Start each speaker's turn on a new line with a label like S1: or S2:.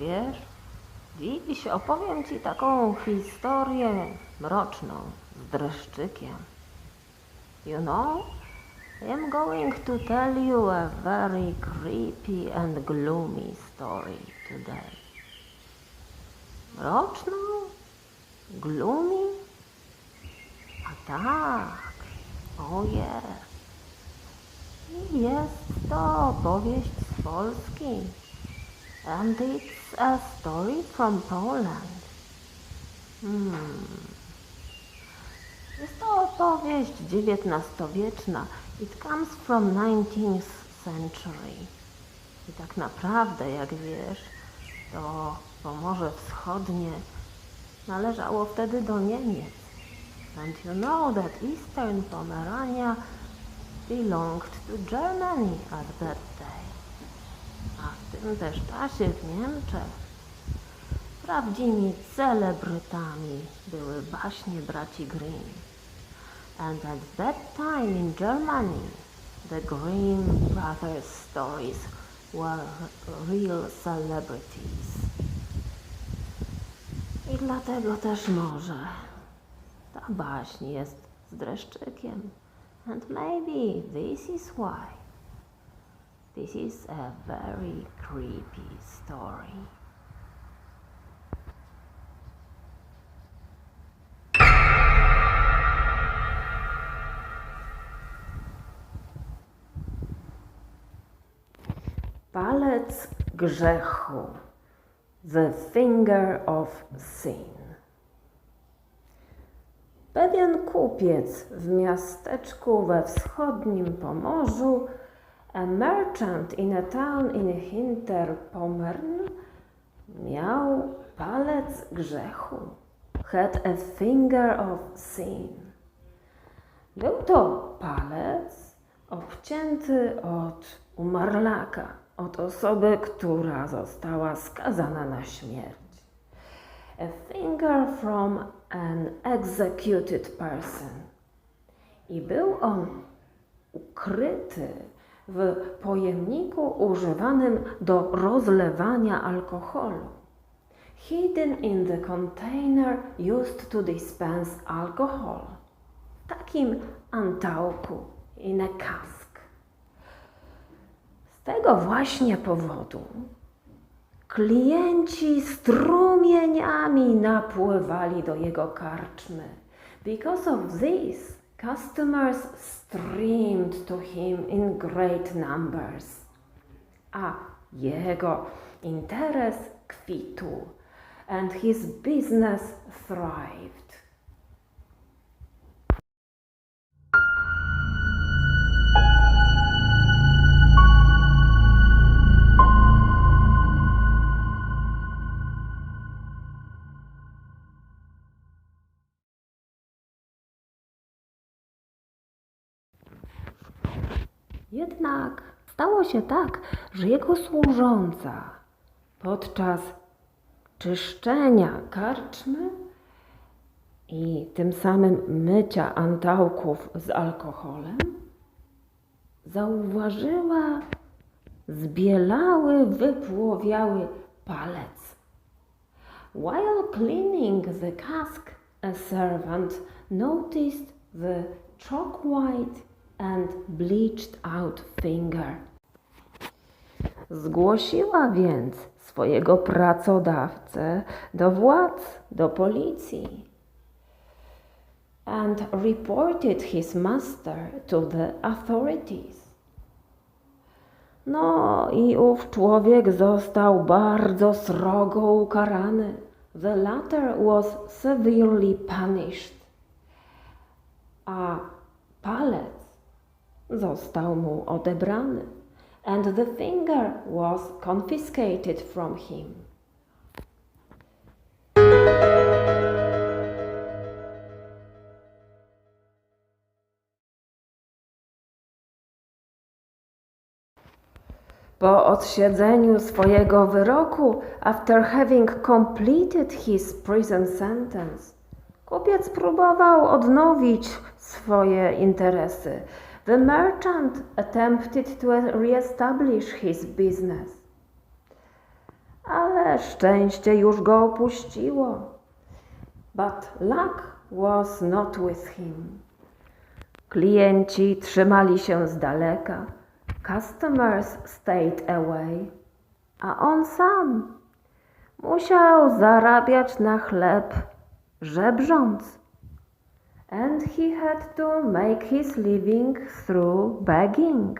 S1: Wiesz, dziś opowiem ci taką historię mroczną, z dreszczykiem. You know, I'm going to tell you a very creepy and gloomy story today. Mroczną? Gloomy? A tak, o. I jest to opowieść z Polski. And it's a story from Poland. Hmm. Jest to opowieść XIX-wieczna. It comes from 19th century. I tak naprawdę, jak wiesz, to Pomorze Wschodnie należało wtedy do Niemiec. And you know that Eastern Pomerania belonged to Germany at that day. A w tym też czasie w Niemczech prawdziwymi celebrytami były baśnie braci Grimm. And at that time in Germany, the Grimm brothers' stories were real celebrities. I dlatego też może ta baśń jest z dreszczykiem. And maybe this is why. This is a very creepy story. Palec grzechu. The finger of sin. Pewien kupiec w miasteczku we wschodnim Pomorzu, a merchant in a town in Hinterpommern, miał palec grzechu. Had a finger of sin. Był to palec obcięty od umarlaka, od osoby, która została skazana na śmierć. A finger from an executed person. I był on ukryty w pojemniku używanym do rozlewania alkoholu. Hidden in the container used to dispense alcohol. W takim antałku, in a cask. Z tego właśnie powodu klienci strumieniami napływali do jego karczmy. Because of this, customers streamed to him in great numbers. A jego interes kwitł and his business thrived. Jednak stało się tak, że jego służąca podczas czyszczenia karczmy i tym samym mycia antałków z alkoholem zauważyła zbielały, wypłowiały palec. While cleaning the cask, a servant noticed the chalk white and bleached out finger. Zgłosiła więc swojego pracodawcę do władz, do policji. And reported his master to the authorities. No i ów człowiek został bardzo srogo ukarany. The latter was severely punished. A palec został mu odebrany. And the finger was confiscated from him. Po odsiedzeniu swojego wyroku, after having completed his prison sentence, kupiec próbował odnowić swoje interesy. The merchant attempted to re-establish his business. ale szczęście już go opuściło. But luck was not with him. Klienci trzymali się z daleka, customers stayed away, a on sam musiał zarabiać na chleb, żebrząc. And he had to make his living through begging.